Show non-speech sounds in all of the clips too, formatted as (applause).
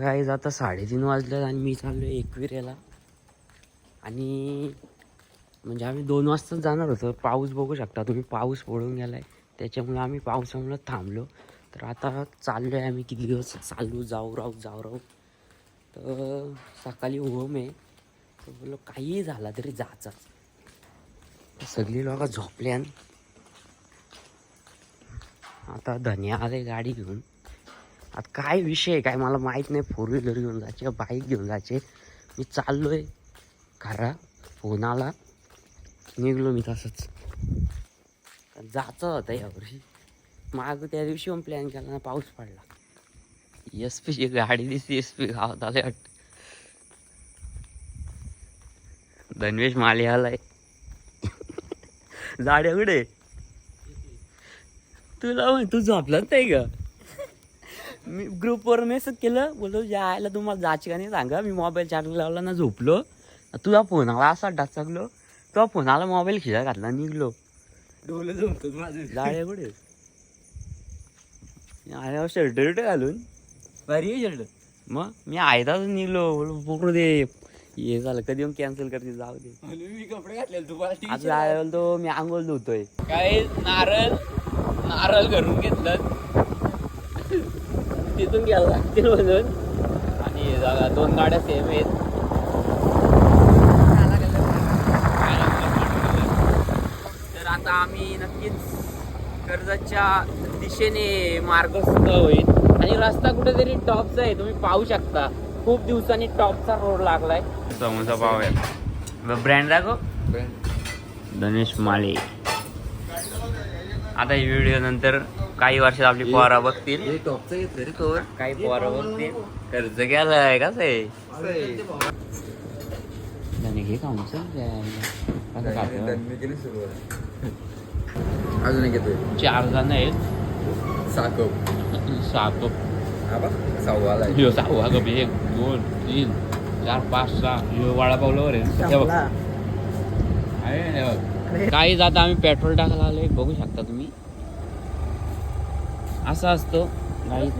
Guys आता साडेतीन वाजले आणि मी चाललो एकविरेला. आणि म्हणजे आम्ही दोन वाजताच जाणार होतो. पाऊस बघू शकता तुम्ही पाऊस पडून गेलाय. त्याच्यामुळे आम्ही पावसामुळे थांबलो. तर आता चाललो आहे आम्ही किती दिवस चाललो जाऊ राहू जाऊ राहू. तर सकाळी होम आहे. तर बोललो काहीही झाला तरी जाचाच सगळी लोक झोपल्यान. आता धन्या आले गाडी घेऊन. आता काय विषय आहे? काय मला माहीत नाही. फोर व्हीलर घेऊन जायचे बाईक घेऊन जायचे? मी चाललो आहे खरा फोन आला निघलो मी तसंच. जायचं होतं यावर्षी माग त्या दिवशी पण प्लॅन केला ना पाऊस पडला. एस पीची गाडी दिसते एस पी गावात आले वाटतं. धनवेश माले आलाय. (laughs) जाड्या कुठे? तुला तू झोपलाच नाही का? मी ग्रुपवर मेसेज केलं. बोललो यायला तुम्हाला जायची का नाही सांगा. मी मोबाईल चार्जिंग लावला ना झोपलो. तुझा फोन आला असा डाचकलो तुझा फोन आला मोबाईल खिशा घातला निघलो. डोलं जमतो माझं. जाळे कुठे? आल्यावर शर्ट बिर्ट घालून? भारी शर्ट मग मी आयताच निघलो. पकडू दे. हे झालं कधी मग कॅन्सल करते जाऊ दे. मी कपडे घातले तुम्हाला आता जायला तो मी आंघोळ धुतोय. काय नारळ नारळ घरून घेतलं. तिथून घ्यायला लागतील म्हणून. आणि जागा दोन गाड्या सेम आहेत. तर आता आम्ही नक्कीच कर्जतच्या दिशेने मार्गस्थ होईल आणि रस्ता कुठेतरी टॉपचा आहे तुम्ही पाहू शकता. खूप दिवसांनी टॉपचा रोड लागलाय. समोसा पाव आहे ब्रँड दाखव. गणेश माळे आता ही व्हिडिओ नंतर काही वर्षात आपली पोरा बघतील. टॉपचं घेतलं रे कवर काही पोरा बघतील. कर्ज गेलाय कसं आहे. धने घे का कापलं? अजून एक चार जण आहेत. साकप. सहा कप बघ सव्वाला आहे. ह्यो सहावा कप एक दोन तीन चार पाच सहा. ह्यो वडापावलावर आहे. बघ. काही जाता आम्ही पेट्रोल टाकायला आलोय बघू शकता तुम्ही. असं असतो. गाई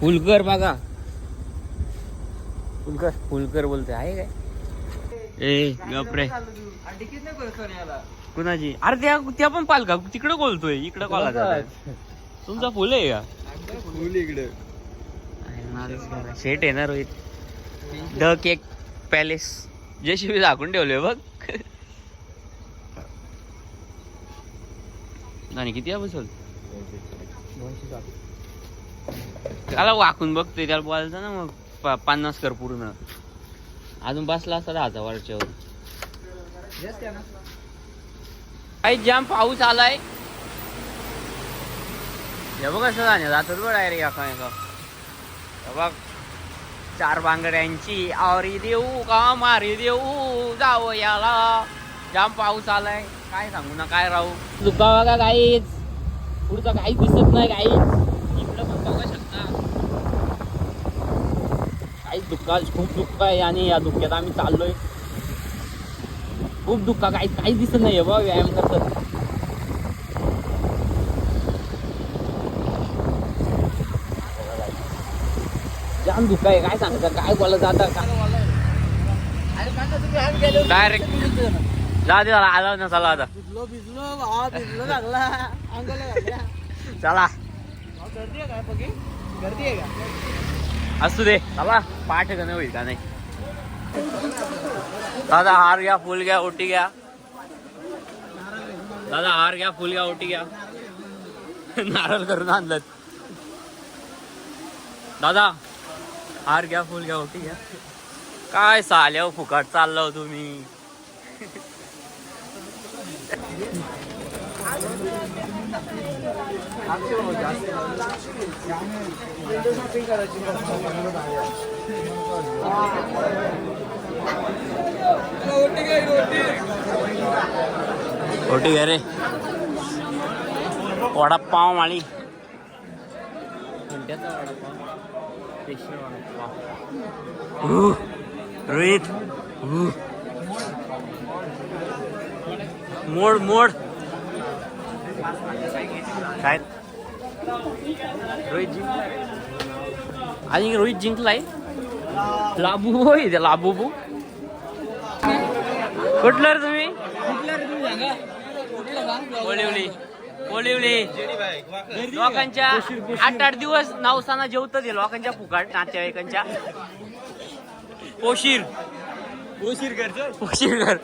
फुलकर बघा. फुलकर फुलकर बोलते आहे काय? ए गपरे कुणाची? अरे त्या त्या पण पालका तिकडे बोलतोय. इकडे कॉला तुमचा फुल आहे का? फुल इकडे. शेट आहे ना Rohit? The cake palace. JCB झाकून ठेवले बघ. नाही किती बसल त्याला वाकून बघतोय त्याला बोलायचं ना मग प- पन्नास कर पूर्ण. अजून बसला असता दहा वरच्यावर काही जाम पाऊस आलाय? हे बघ कसं जाणे जातात बघ डायरेक्ट एका एका. बघ. चार बांगड्यांची आवरी देऊ का मारी देऊ? जाऊ याला. जाम पाऊस आलाय. काय सांगू ना काय राहू? दुका बघा काहीच पुढचं काही दिसत नाही काहीच इकडं पण बघू शकता. काहीच दुःखा खूप दुःख आहे आणि या दुःखात आम्ही चाललोय. खूप दुःख काही काहीच दिसत नाही बघ व्यायाम करतात जाम दुःख आहे काय सांगता काय बोला जाता डायरेक्ट जा दे चला आला ना चला आता. भिजलो भिजलो भावा भिजलो लागला. अंगाला चला. गर्दी आहे काय बघी गर्दी आहे का? असू दे. चला पाठ का नाही होईल का नाही? दादा हार घ्या फुल घ्या ओटी घ्या. दादा हार घ्या फुल घ्या ओटी घ्या. नारळ करून आणलं दादा हार घ्या फुल घ्या ओटी घ्या. काय साल्या फुकट चाललो तुम्ही? ओटी घ्या रे वडापाव माळी रोहित। ऊ. मोड मोड. काय? रोहितजी आणि रोहित जिंकलाय. लाबू होय ते लाबू बू. कुठलं रे तुम्ही? कोळिवली. कोळिवली. लोकांच्या आठ आठ दिवस नावसाना जेवत ते लोकांच्या फुकाट नातेवाईकांच्या. पोशीर उशीर करतो पोशीर घर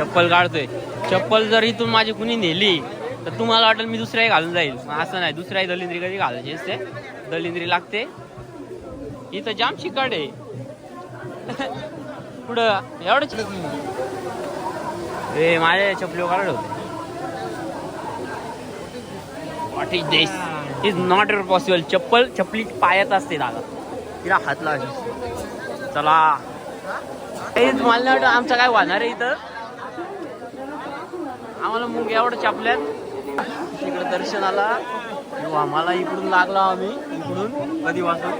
चप्पल काढतोय. चप्पल जर इथून माझी कुणी नेली तर तुम्हाला वाटेल मी दुसऱ्याही घालून जाईल. असं नाही दुसऱ्याही दलिंद्री कधी घालायची असते? दलिंद्री लागते. इथं जाम शिकाड आहे. (laughs) पुढं एवढं चिकट ए माझ्या चपली काढ what is this is not ever possible चप्पल चपली पायात असते दादा. तिला हात लावायची चला. ए, मला आमचं काय वाहणार आहे इथं? आम्हाला मुंग एवढं चापल्यात. तिकडे दर्शनाला आला. आम्हाला इकडून लागला आम्ही. इकडून कधी वाजून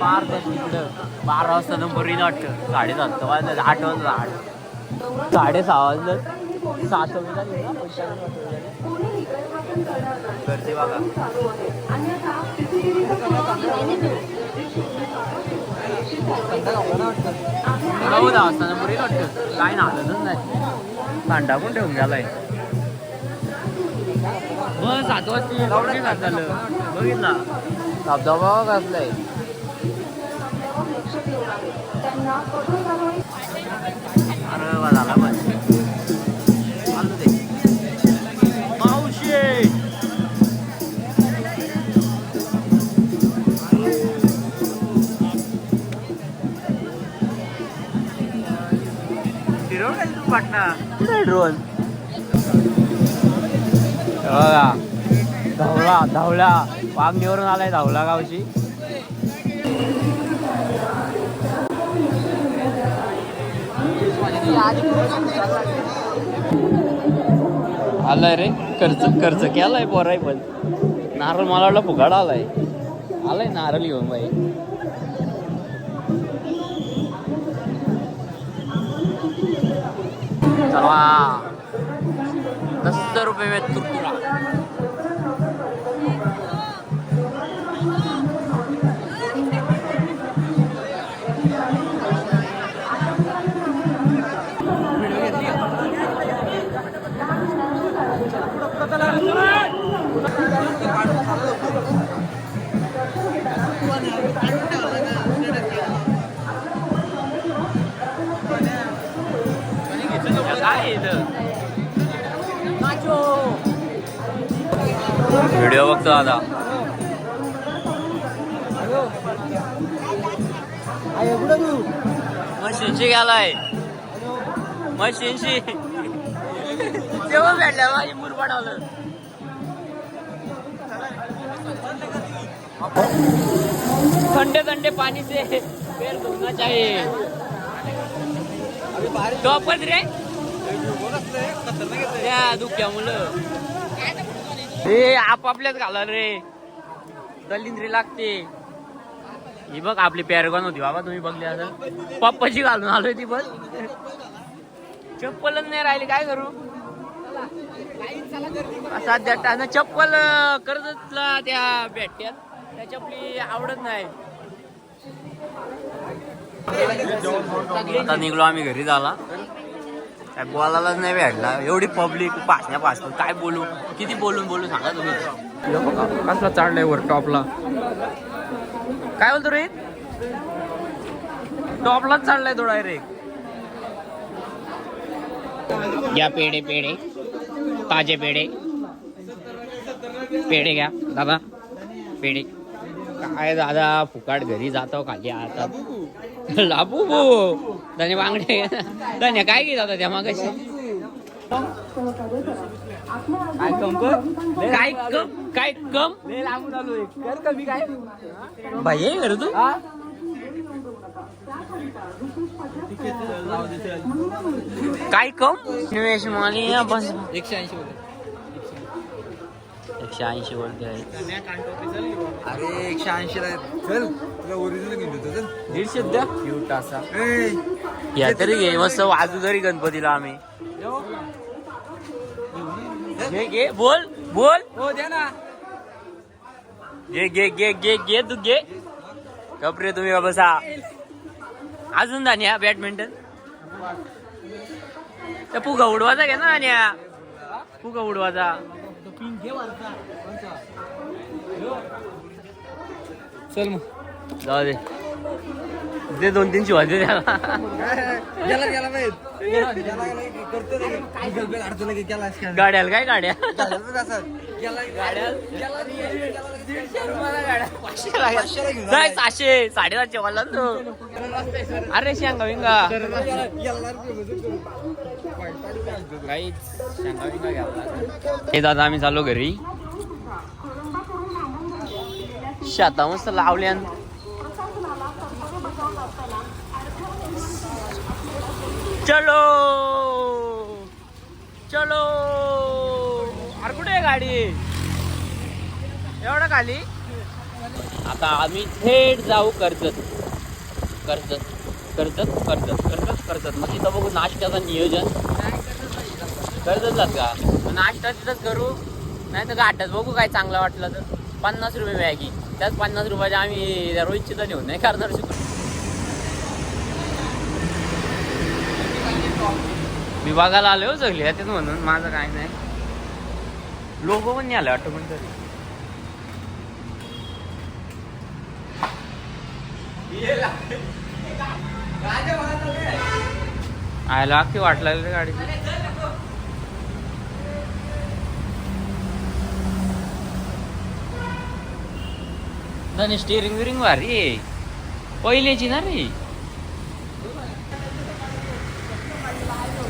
पार त्या तिकडं बारा वाजता नंबर येईल वाटतं. साडेसात वाजलं आठ वाजलं आठ. साडेसहा वाजलं. सात वाजता गर्दी बघा. नऊ दहा वाजता नंबर येईल वाटतं. काय ना आलंच नाही. भांडा पण ठेवून गेलाय? बस सात वाजता गावडी झालं. बघितला. धबधबा कसलाय अरे झाला बस पेट्रोल. धावला धावला वाघणीवरून आलाय धावला गावची. आलाय रे खर्च खर्च केलाय पोराय पण. नारळ मला वाटलं फुगाड आलाय. आलाय नारळ घेऊन बाई. चला दस रुपये में तुरतुरा काय व्हिडिओ बघतो आता. शिंशी गेलाय मग शिंशी तेव्हा भेटल्या माझी मूर पडवलं. ठंडे ठंडे पानी से पैर धोना चाहिए टॉपच रे. त्या दुख्या मुलं. हे आपापल्याच घाला रे. दलिंद्री लागते. ही बघ आपली पॅरगॉन होती बाबा तुम्ही बघली असं. पप्पाची घालून आलोय ती बघ. चप्पलच नाही राहिली काय करू? सध्या टाना चप्पल अं, कर्जतला त्या भेटत्यात. त्या चपली आवडत नाही. आता निघलो आम्ही घरी झाला काय बोलायलाच नाही भेटला. एवढी पब्लिक पासण्या पास काय बोलू? किती बोलून बोलू सांगा तुम्ही? कसला चढलाय वर टॉपला? काय बोलतो रे टॉपलाच चढलाय तो डायरेक्ट घ्या पेढे पेढे. ताजे पेढे. पेढे घ्या दादा. पेढे. काय दादा फुकाट घरी जातो खाली आता. लाबू त्याने बांगडे त्याने काय घेत होता त्या मागाशी? काय कम काय कम? काय कम? लागून आलोय कर कमी काय? भाई हे कर तू. काय कम? निवेश माली बस. एकशे ऐंशी एकशे ऐंशी वरती आहे. अरे एकशे ऐंशी चल. ओरिजिनल घेऊन दीडशे द्या. क्यूट असा. ए, या तरी घे मस्त वाजू तरी गणपतीला आम्ही. घे घे बोल बोल. हो द्या ना. घे घे घे घे घे तू घे. कपरे तुम्ही बसा अजून दानिया बॅडमिंटन पुगा उडवाचा घे ना दानिया. पुगा उडवाचा चल मग. जाऊ दे. दे दोन तीन शिवाजी त्याला. गेला गेला पाहिजे. गाड्याला काय गाड्या? जाय सहाशे साडेसातशे वाला ना तो. अरे शेंगा विंगा. शेंगा घ्यावा हे दादा आम्ही चाललो घरी. शेता मस्त लावल्यान चलो। चलो। अरे कुठे आहे गाडी? एवढं खाली? आता आम्ही थेट जाऊ कर्जत. कर्जत. कर्जत कर्जत कर्जत कर्जत. मग तिथं बघू नाश्त्याचं नियोजन. कर्जतलाच का? नाश्ता तिथंच करू. नाही तर घाटात बघू काय चांगलं वाटलं तर. पन्नास रुपये मॅगी त्याच पन्नास रुपयाचे आम्ही रोहितची तर नेऊन नाही करणार शिकू मी बघायला आलो हो सगळी त्यात म्हणून. माझं काय नाही. लोक पण नाही आले वाटतं पण तरी आयला अख्खी वाट लागली रे गाडीची. नाही विरिंग भारी पहिलेची पहिल्याची ना रे.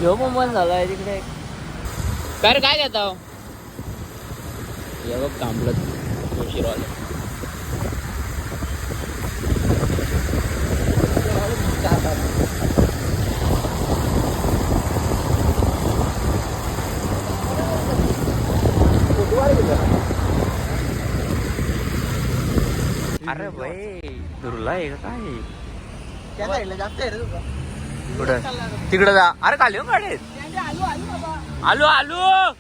ह्यो पण बंद झालाय तिकडे. काय रे काय घेता हे? बघ थांबलं. जोशीरवालं अरे भाई दुर्ला आहे का काय? त्या साईडला जास्त आहे रे तुझा. कुठं? तिकडं जा. अरे खाली हो गाडीत आलो आलो.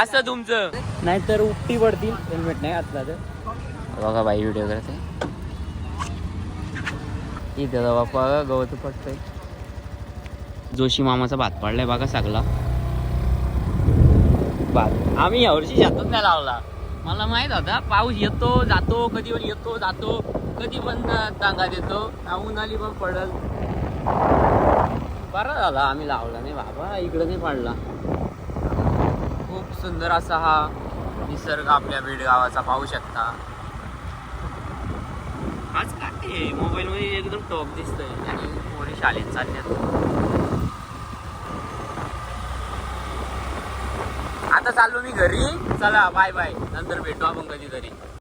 असं तुमचं. नाहीतर उपटी पडतील. हेल्मेट नाही घातला तर बघा बाई व्हिडिओ करते. इथे बाप्पा गवत पडतंय. जोशी मामाचा भात पडलाय बघा सगळा. भात. आम्ही यावर्षी शेतात नाही लावला. मला माहीत होता पाऊस येतो जातो कधी येतो जातो. कधी पण टांगा देतो? उन्हाळी पण पडल. बरा झाला आम्ही लावला नाही बाबा इकडे नाही पडला खूप सुंदर असा हा निसर्ग आपल्या बेडगावाचा पाहू शकता. आज काय मोबाईल मध्ये एकदम टॉप दिसतोय. आणि पोरी शाळेत चालल्यात. आता चाललो मी घरी. चला बाय बाय. नंतर भेटू आपण कधीतरी